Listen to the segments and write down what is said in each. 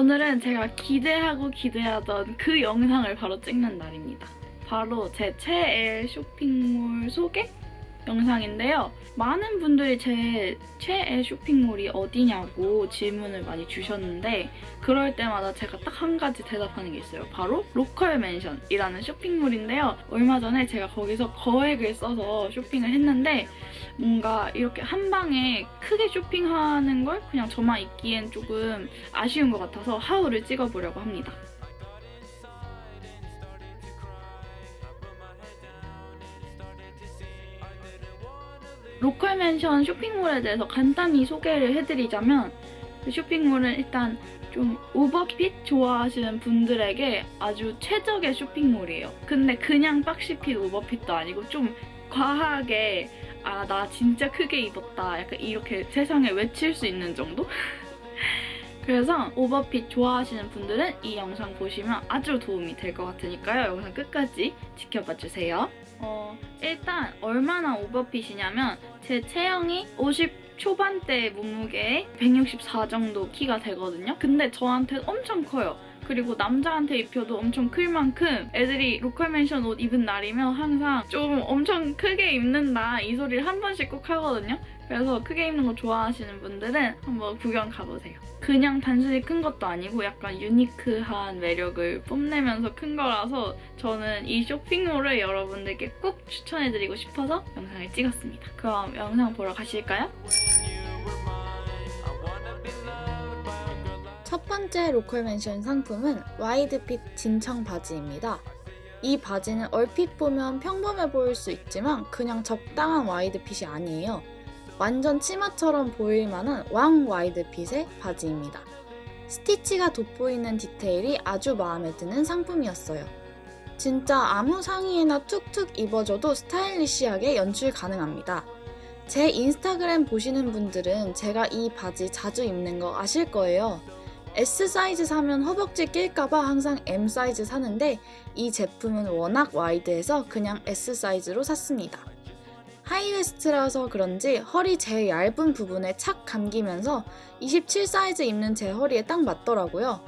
오늘은 제가 기대하고 기대하던 그 영상을 바로 찍는 날입니다. 바로 제 최애 쇼핑몰 소개 영상인데요. 많은 분들이 제 최애 쇼핑몰이 어디냐고 질문을 많이 주셨는데 그럴 때마다 제가 딱 한 가지 대답하는 게 있어요. 바로 로컬 맨션이라는 쇼핑몰인데요. 얼마 전에 제가 거기서 거액을 써서 쇼핑을 했는데 뭔가 이렇게 한 방에 크게 쇼핑하는 걸 그냥 저만 입기엔 조금 아쉬운 것 같아서 하울을 찍어보려고 합니다. 로컬 맨션 쇼핑몰에 대해서 간단히 소개를 해드리자면 그 쇼핑몰은 일단 좀 오버핏 좋아하시는 분들에게 아주 최적의 쇼핑몰이에요. 근데 그냥 박시핏 오버핏도 아니고 좀 과하게 아, 나 진짜 크게 입었다. 약간 이렇게 세상에 외칠 수 있는 정도? 그래서 오버핏 좋아하시는 분들은 이 영상 보시면 아주 도움이 될 것 같으니까요. 영상 끝까지 지켜봐 주세요. 어, 일단 얼마나 오버핏이냐면 제 체형이 50 초반대 몸무게에 164 정도 키가 되거든요. 근데 저한테 엄청 커요. 그리고 남자한테 입혀도 엄청 클 만큼 애들이 로컬 맨션 옷 입은 날이면 항상 좀 엄청 크게 입는다 이 소리를 한 번씩 꼭 하거든요. 그래서 크게 입는 거 좋아하시는 분들은 한번 구경 가보세요. 그냥 단순히 큰 것도 아니고 약간 유니크한 매력을 뽐내면서 큰 거라서 저는 이 쇼핑몰을 여러분들께 꼭 추천해드리고 싶어서 영상을 찍었습니다. 그럼 영상 보러 가실까요? 첫 번째 로컬 맨션 상품은 와이드핏 진청 바지입니다. 이 바지는 얼핏 보면 평범해 보일 수 있지만 그냥 적당한 와이드핏이 아니에요. 완전 치마처럼 보일 만한 왕 와이드핏의 바지입니다. 스티치가 돋보이는 디테일이 아주 마음에 드는 상품이었어요. 진짜 아무 상의에나 툭툭 입어줘도 스타일리시하게 연출 가능합니다. 제 인스타그램 보시는 분들은 제가 이 바지 자주 입는 거 아실 거예요. S 사이즈 사면 허벅지 낄까봐 항상 M 사이즈 사는데 이 제품은 워낙 와이드해서 그냥 S 사이즈로 샀습니다. 하이웨스트라서 그런지 허리 제일 얇은 부분에 착 감기면서 27 사이즈 입는 제 허리에 딱 맞더라고요.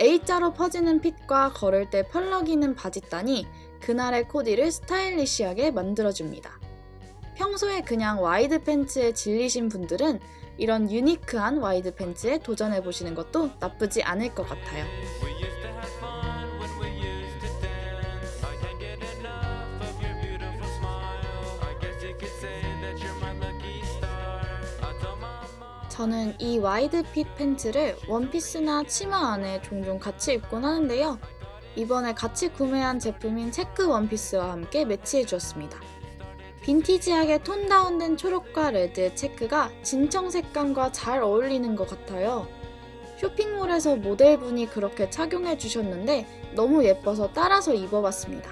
A자로 퍼지는 핏과 걸을 때 펄럭이는 바지단이 그날의 코디를 스타일리시하게 만들어줍니다. 평소에 그냥 와이드 팬츠에 질리신 분들은 이런 유니크한 와이드 팬츠에 도전해 보시는 것도 나쁘지 않을 것 같아요. 저는 이 와이드 핏 팬츠를 원피스나 치마 안에 종종 같이 입곤 하는데요. 이번에 같이 구매한 제품인 체크 원피스와 함께 매치해 주었습니다. 빈티지하게 톤 다운된 초록과 레드의 체크가 진청 색감과 잘 어울리는 것 같아요. 쇼핑몰에서 모델분이 그렇게 착용해 주셨는데 너무 예뻐서 따라서 입어봤습니다.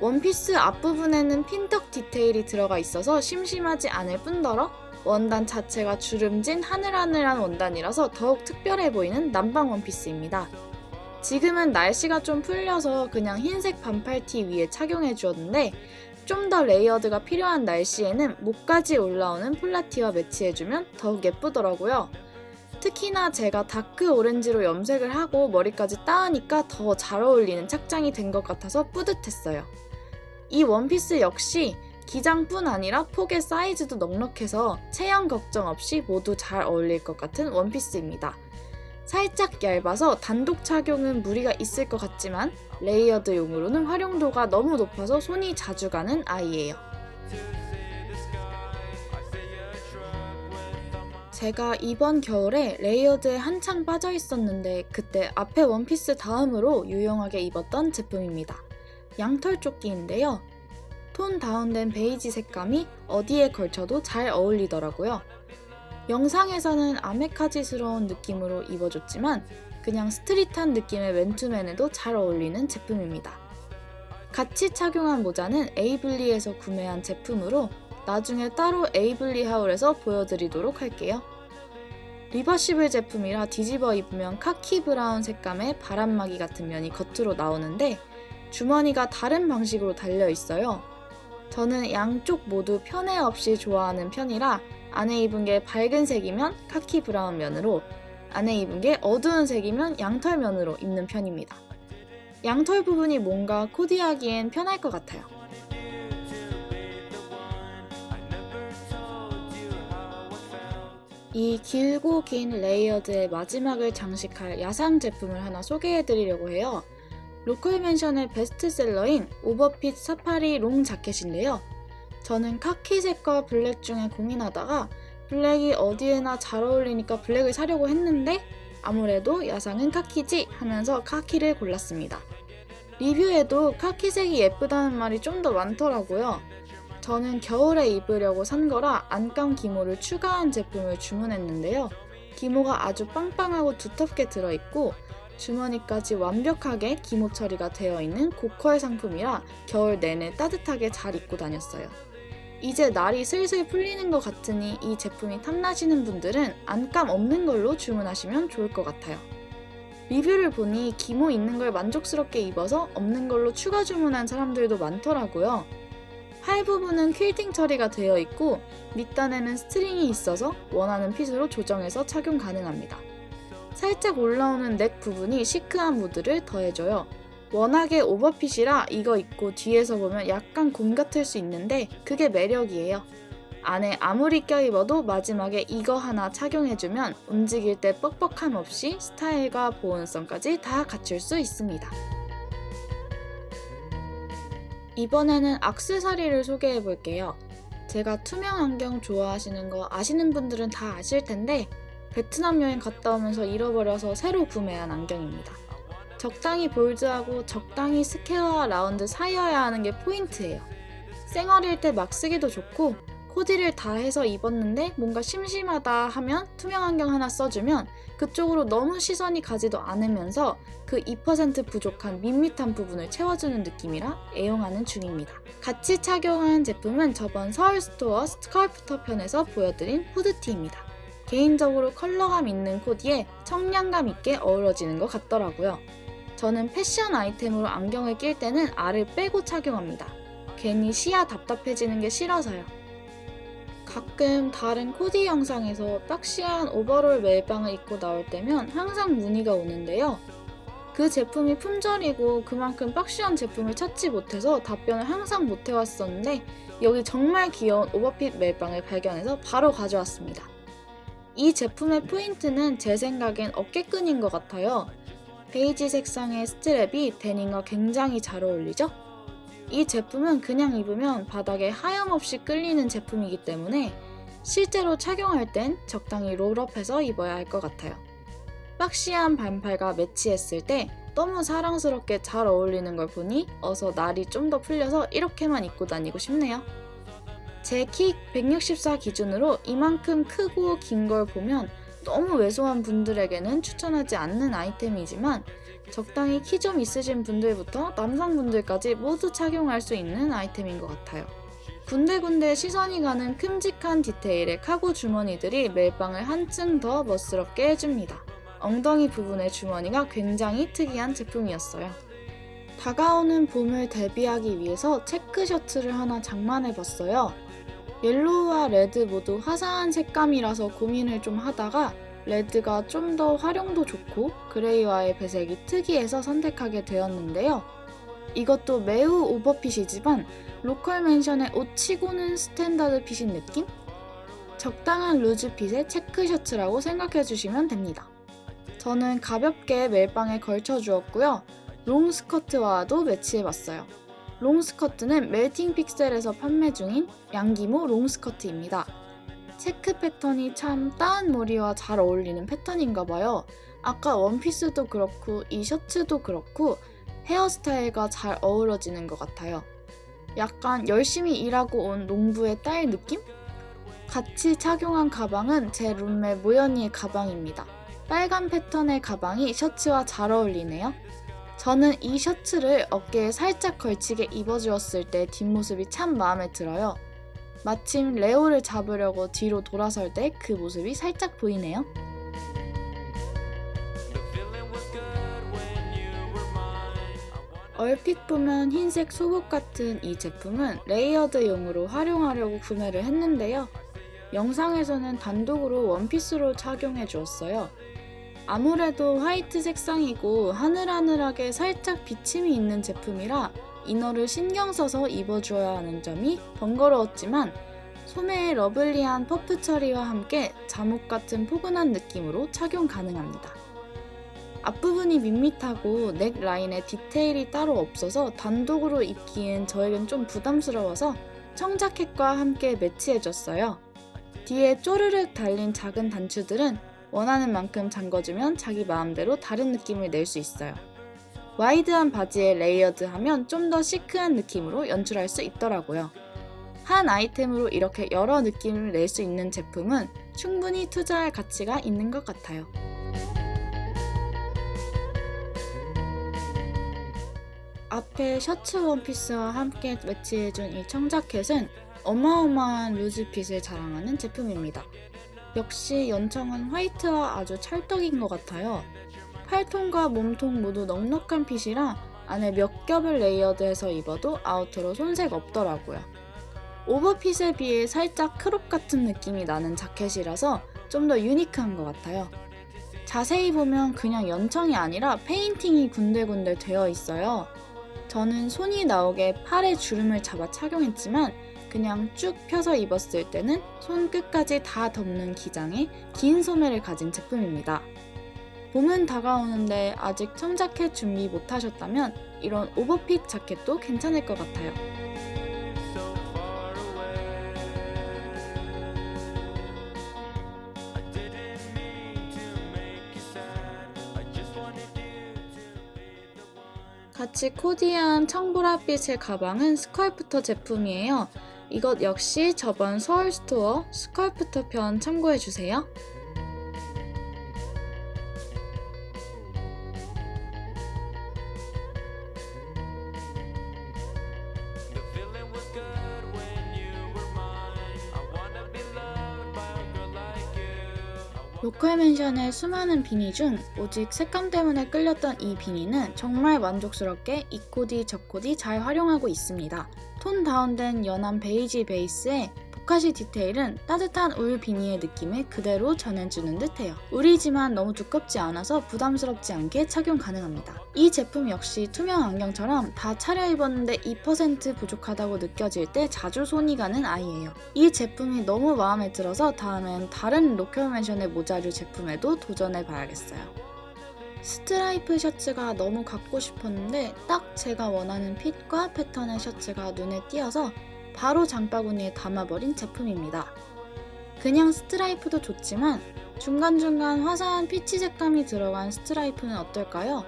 원피스 앞부분에는 핀턱 디테일이 들어가 있어서 심심하지 않을 뿐더러 원단 자체가 주름진 하늘하늘한 원단이라서 더욱 특별해 보이는 남방 원피스입니다. 지금은 날씨가 좀 풀려서 그냥 흰색 반팔티 위에 착용해 주었는데 좀 더 레이어드가 필요한 날씨에는 목까지 올라오는 폴라티와 매치해주면 더욱 예쁘더라고요. 특히나 제가 다크 오렌지로 염색을 하고 머리까지 따으니까 더 잘 어울리는 착장이 된 것 같아서 뿌듯했어요. 이 원피스 역시 기장뿐 아니라 폭의 사이즈도 넉넉해서 체형 걱정 없이 모두 잘 어울릴 것 같은 원피스입니다. 살짝 얇아서 단독 착용은 무리가 있을 것 같지만 레이어드용으로는 활용도가 너무 높아서 손이 자주 가는 아이예요. 제가 이번 겨울에 레이어드에 한창 빠져 있었는데 그때 앞에 원피스 다음으로 유용하게 입었던 제품입니다. 양털 조끼인데요. 톤 다운된 베이지 색감이 어디에 걸쳐도 잘 어울리더라고요. 영상에서는 아메카지스러운 느낌으로 입어줬지만 그냥 스트릿한 느낌의 맨투맨에도 잘 어울리는 제품입니다. 같이 착용한 모자는 에이블리에서 구매한 제품으로 나중에 따로 에이블리 하울에서 보여드리도록 할게요. 리버시블 제품이라 뒤집어 입으면 카키 브라운 색감의 바람막이 같은 면이 겉으로 나오는데 주머니가 다른 방식으로 달려 있어요. 저는 양쪽 모두 편애 없이 좋아하는 편이라 안에 입은 게 밝은 색이면 카키 브라운 면으로 안에 입은 게 어두운 색이면 양털 면으로 입는 편입니다. 양털 부분이 뭔가 코디하기엔 편할 것 같아요. 이 길고 긴 레이어드의 마지막을 장식할 야상 제품을 하나 소개해 드리려고 해요. 로컬 맨션의 베스트셀러인 오버핏 사파리 롱 자켓인데요. 저는 카키색과 블랙 중에 고민하다가 블랙이 어디에나 잘 어울리니까 블랙을 사려고 했는데 아무래도 야상은 카키지 하면서 카키를 골랐습니다. 리뷰에도 카키색이 예쁘다는 말이 좀 더 많더라고요. 저는 겨울에 입으려고 산 거라 안감 기모를 추가한 제품을 주문했는데요. 기모가 아주 빵빵하고 두텁게 들어있고 주머니까지 완벽하게 기모 처리가 되어 있는 고퀄 상품이라 겨울 내내 따뜻하게 잘 입고 다녔어요. 이제 날이 슬슬 풀리는 것 같으니 이 제품이 탐나시는 분들은 안감 없는 걸로 주문하시면 좋을 것 같아요. 리뷰를 보니 기모 있는 걸 만족스럽게 입어서 없는 걸로 추가 주문한 사람들도 많더라고요. 팔 부분은 퀼팅 처리가 되어 있고 밑단에는 스트링이 있어서 원하는 핏으로 조정해서 착용 가능합니다. 살짝 올라오는 넥 부분이 시크한 무드를 더해줘요. 워낙에 오버핏이라 이거 입고 뒤에서 보면 약간 곰 같을 수 있는데 그게 매력이에요. 안에 아무리 껴입어도 마지막에 이거 하나 착용해주면 움직일 때 뻑뻑함 없이 스타일과 보온성까지 다 갖출 수 있습니다. 이번에는 악세사리를 소개해 볼게요. 제가 투명 안경 좋아하시는 거 아시는 분들은 다 아실 텐데 베트남 여행 갔다 오면서 잃어버려서 새로 구매한 안경입니다. 적당히 볼드하고 적당히 스퀘어와 라운드 사이여야 하는 게 포인트예요. 쌩얼일 때 막 쓰기도 좋고 코디를 다 해서 입었는데 뭔가 심심하다 하면 투명 안경 하나 써주면 그쪽으로 너무 시선이 가지도 않으면서 그 2% 부족한 밋밋한 부분을 채워주는 느낌이라 애용하는 중입니다. 같이 착용한 제품은 저번 서울 스토어 스컬프터 편에서 보여드린 후드티입니다. 개인적으로 컬러감 있는 코디에 청량감 있게 어우러지는 것 같더라고요. 저는 패션 아이템으로 안경을 낄 때는 알을 빼고 착용합니다. 괜히 시야 답답해지는 게 싫어서요. 가끔 다른 코디 영상에서 박시한 오버롤 멜빵을 입고 나올 때면 항상 문의가 오는데요. 그 제품이 품절이고 그만큼 박시한 제품을 찾지 못해서 답변을 항상 못 해왔었는데 여기 정말 귀여운 오버핏 멜빵을 발견해서 바로 가져왔습니다. 이 제품의 포인트는 제 생각엔 어깨끈인 것 같아요. 베이지 색상의 스트랩이 데님과 굉장히 잘 어울리죠? 이 제품은 그냥 입으면 바닥에 하염없이 끌리는 제품이기 때문에 실제로 착용할 땐 적당히 롤업해서 입어야 할 것 같아요. 박시한 반팔과 매치했을 때 너무 사랑스럽게 잘 어울리는 걸 보니 어서 날이 좀 더 풀려서 이렇게만 입고 다니고 싶네요. 제 키 164 기준으로 이만큼 크고 긴 걸 보면 너무 왜소한 분들에게는 추천하지 않는 아이템이지만 적당히 키 좀 있으신 분들부터 남성분들까지 모두 착용할 수 있는 아이템인 것 같아요. 군데군데 시선이 가는 큼직한 디테일의 카고 주머니들이 멜빵을 한층 더 멋스럽게 해줍니다. 엉덩이 부분의 주머니가 굉장히 특이한 제품이었어요. 다가오는 봄을 대비하기 위해서 체크 셔츠를 하나 장만해 봤어요. 옐로우와 레드 모두 화사한 색감이라서 고민을 좀 하다가 레드가 좀 더 활용도 좋고 그레이와의 배색이 특이해서 선택하게 되었는데요. 이것도 매우 오버핏이지만 로컬 맨션의 옷치고는 스탠다드 핏인 느낌? 적당한 루즈 핏의 체크 셔츠라고 생각해 주시면 됩니다. 저는 가볍게 멜빵에 걸쳐 주었고요. 롱 스커트와도 매치해 봤어요. 롱 스커트는 멜팅 픽셀에서 판매 중인 양기모 롱 스커트입니다. 체크 패턴이 참 따은 머리와 잘 어울리는 패턴인가 봐요. 아까 원피스도 그렇고 이 셔츠도 그렇고 헤어스타일과 잘 어우러지는 것 같아요. 약간 열심히 일하고 온 농부의 딸 느낌? 같이 착용한 가방은 제 룸메 모연이의 가방입니다. 빨간 패턴의 가방이 셔츠와 잘 어울리네요. 저는 이 셔츠를 어깨에 살짝 걸치게 입어주었을 때 뒷모습이 참 마음에 들어요. 마침 레오를 잡으려고 뒤로 돌아설 때 그 모습이 살짝 보이네요. 얼핏 보면 흰색 소복 같은 이 제품은 레이어드용으로 활용하려고 구매를 했는데요. 영상에서는 단독으로 원피스로 착용해 주었어요. 아무래도 화이트 색상이고 하늘하늘하게 살짝 비침이 있는 제품이라 이너를 신경 써서 입어줘야 하는 점이 번거로웠지만 소매의 러블리한 퍼프 처리와 함께 잠옷 같은 포근한 느낌으로 착용 가능합니다. 앞부분이 밋밋하고 넥 라인에 디테일이 따로 없어서 단독으로 입기엔 저에겐 좀 부담스러워서 청자켓과 함께 매치해줬어요. 뒤에 쪼르륵 달린 작은 단추들은 원하는 만큼 잠궈주면 자기 마음대로 다른 느낌을 낼 수 있어요. 와이드한 바지에 레이어드하면 좀 더 시크한 느낌으로 연출할 수 있더라고요. 한 아이템으로 이렇게 여러 느낌을 낼 수 있는 제품은 충분히 투자할 가치가 있는 것 같아요. 앞에 셔츠 원피스와 함께 매치해준 이 청자켓은 어마어마한 루즈핏을 자랑하는 제품입니다. 역시 연청은 화이트와 아주 찰떡인 것 같아요. 팔통과 몸통 모두 넉넉한 핏이라 안에 몇 겹을 레이어드해서 입어도 아우터로 손색 없더라고요. 오버핏에 비해 살짝 크롭 같은 느낌이 나는 자켓이라서 좀 더 유니크한 것 같아요. 자세히 보면 그냥 연청이 아니라 페인팅이 군데군데 되어 있어요. 저는 손이 나오게 팔에 주름을 잡아 착용했지만 그냥 쭉 펴서 입었을 때는 손 끝까지 다 덮는 기장의 긴 소매를 가진 제품입니다. 봄은 다가오는데 아직 청자켓 준비 못하셨다면 이런 오버핏 자켓도 괜찮을 것 같아요. 같이 코디한 청보라빛의 가방은 스컬프터 제품이에요. 이것 역시 저번 서울 스토어 스컬프터 편 참고해주세요. 로컬 맨션의 수많은 비니 중 오직 색감 때문에 끌렸던 이 비니는 정말 만족스럽게 이 코디 저 코디 잘 활용하고 있습니다. 톤 다운된 연한 베이지 베이스에 보카시 디테일은 따뜻한 울 비니의 느낌을 그대로 전해주는 듯해요. 울이지만 너무 두껍지 않아서 부담스럽지 않게 착용 가능합니다. 이 제품 역시 투명 안경처럼 다 차려입었는데 2% 부족하다고 느껴질 때 자주 손이 가는 아이예요. 이 제품이 너무 마음에 들어서 다음엔 다른 로컬 맨션의 모자류 제품에도 도전해 봐야겠어요. 스트라이프 셔츠가 너무 갖고 싶었는데 딱 제가 원하는 핏과 패턴의 셔츠가 눈에 띄어서 바로 장바구니에 담아버린 제품입니다. 그냥 스트라이프도 좋지만 중간중간 화사한 피치 색감이 들어간 스트라이프는 어떨까요?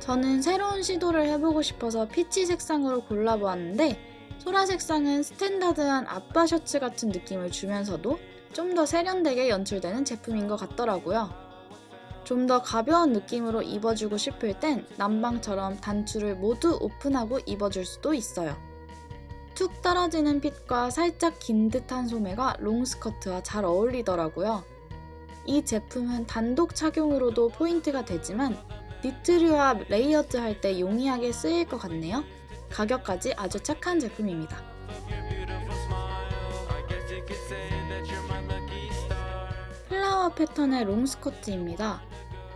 저는 새로운 시도를 해보고 싶어서 피치 색상으로 골라보았는데 소라 색상은 스탠다드한 아빠 셔츠 같은 느낌을 주면서도 좀 더 세련되게 연출되는 제품인 것 같더라고요. 좀 더 가벼운 느낌으로 입어주고 싶을 땐 남방처럼 단추를 모두 오픈하고 입어줄 수도 있어요. 툭 떨어지는 핏과 살짝 긴 듯한 소매가 롱스커트와 잘 어울리더라고요. 이 제품은 단독 착용으로도 포인트가 되지만 니트류와 레이어드 할 때 용이하게 쓰일 것 같네요. 가격까지 아주 착한 제품입니다. 플라워 패턴의 롱스커트입니다.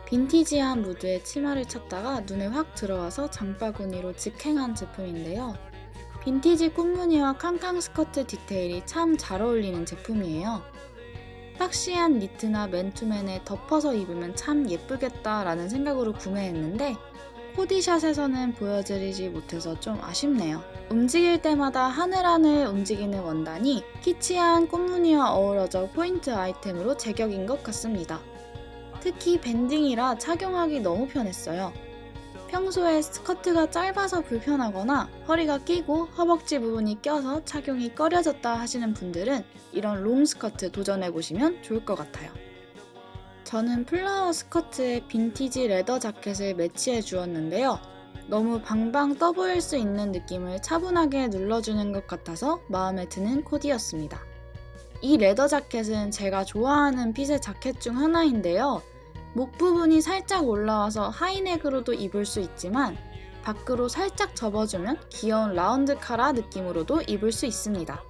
빈티지한 무드의 치마를 찾다가 눈에 확 들어와서 장바구니로 직행한 제품인데요. 빈티지 꽃무늬와 캉캉 스커트 디테일이 참 잘 어울리는 제품이에요. 박시한 니트나 맨투맨에 덮어서 입으면 참 예쁘겠다라는 생각으로 구매했는데 코디샷에서는 보여드리지 못해서 좀 아쉽네요. 움직일 때마다 하늘하늘 움직이는 원단이 키치한 꽃무늬와 어우러져 포인트 아이템으로 제격인 것 같습니다. 특히 밴딩이라 착용하기 너무 편했어요. 평소에 스커트가 짧아서 불편하거나 허리가 끼고 허벅지 부분이 껴서 착용이 꺼려졌다 하시는 분들은 이런 롱 스커트 도전해 보시면 좋을 것 같아요. 저는 플라워 스커트에 빈티지 레더 자켓을 매치해 주었는데요. 너무 방방 떠 보일 수 있는 느낌을 차분하게 눌러주는 것 같아서 마음에 드는 코디였습니다. 이 레더 자켓은 제가 좋아하는 핏의 자켓 중 하나인데요. 목 부분이 살짝 올라와서 하이넥으로도 입을 수 있지만 밖으로 살짝 접어주면 귀여운 라운드 카라 느낌으로도 입을 수 있습니다.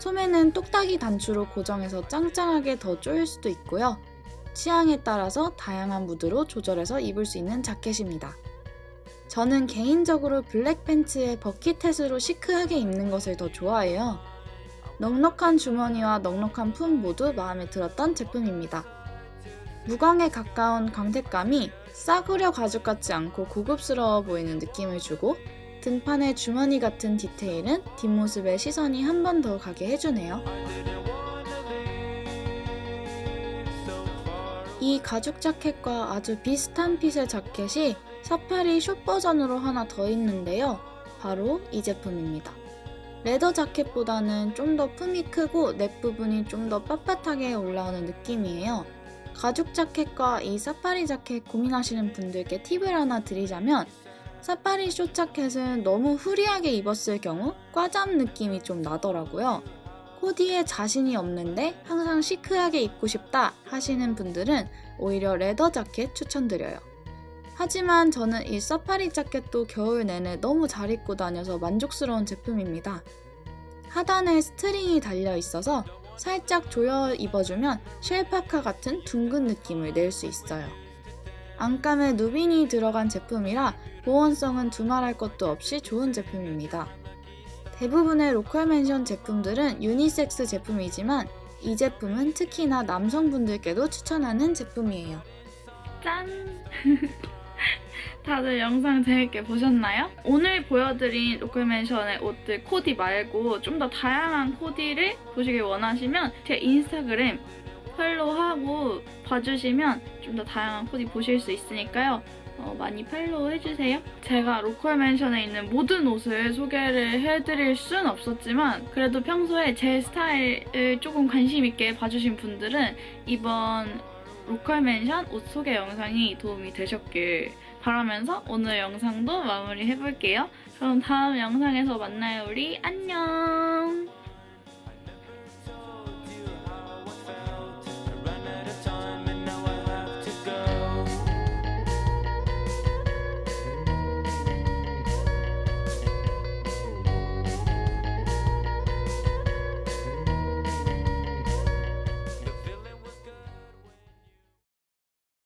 소매는 똑딱이 단추로 고정해서 짱짱하게 더 조일 수도 있고요. 취향에 따라서 다양한 무드로 조절해서 입을 수 있는 자켓입니다. 저는 개인적으로 블랙 팬츠에 버킷햇으로 시크하게 입는 것을 더 좋아해요. 넉넉한 주머니와 넉넉한 품 모두 마음에 들었던 제품입니다. 무광에 가까운 광택감이 싸구려 가죽 같지 않고 고급스러워 보이는 느낌을 주고 등판의 주머니 같은 디테일은 뒷모습에 시선이 한 번 더 가게 해주네요. 이 가죽 자켓과 아주 비슷한 핏의 자켓이 사파리 숏 버전으로 하나 더 있는데요. 바로 이 제품입니다. 레더 자켓보다는 좀 더 품이 크고 넥 부분이 좀 더 빳빳하게 올라오는 느낌이에요. 가죽 자켓과 이 사파리 자켓 고민하시는 분들께 팁을 하나 드리자면 사파리 숏 자켓은 너무 후리하게 입었을 경우 과잠 느낌이 좀 나더라고요. 코디에 자신이 없는데 항상 시크하게 입고 싶다 하시는 분들은 오히려 레더 자켓 추천드려요. 하지만 저는 이 사파리 자켓도 겨울 내내 너무 잘 입고 다녀서 만족스러운 제품입니다. 하단에 스트링이 달려 있어서 살짝 조여 입어주면 쉘파카 같은 둥근 느낌을 낼 수 있어요. 안감에 누빈이 들어간 제품이라 보온성은 두말할 것도 없이 좋은 제품입니다. 대부분의 로컬 맨션 제품들은 유니섹스 제품이지만 이 제품은 특히나 남성분들께도 추천하는 제품이에요. 짠! 다들 영상 재밌게 보셨나요? 오늘 보여드린 로컬맨션의 옷들 코디 말고 좀 더 다양한 코디를 보시길 원하시면 제 인스타그램 팔로우하고 봐주시면 좀 더 다양한 코디 보실 수 있으니까요. 어, 많이 팔로우 해주세요. 제가 로컬 맨션에 있는 모든 옷을 소개를 해드릴 순 없었지만 그래도 평소에 제 스타일을 조금 관심 있게 봐주신 분들은 이번 로컬맨션 옷 소개 영상이 도움이 되셨길 바라면서 오늘 영상도 마무리 해볼게요. 그럼 다음 영상에서 만나요. 우리 안녕!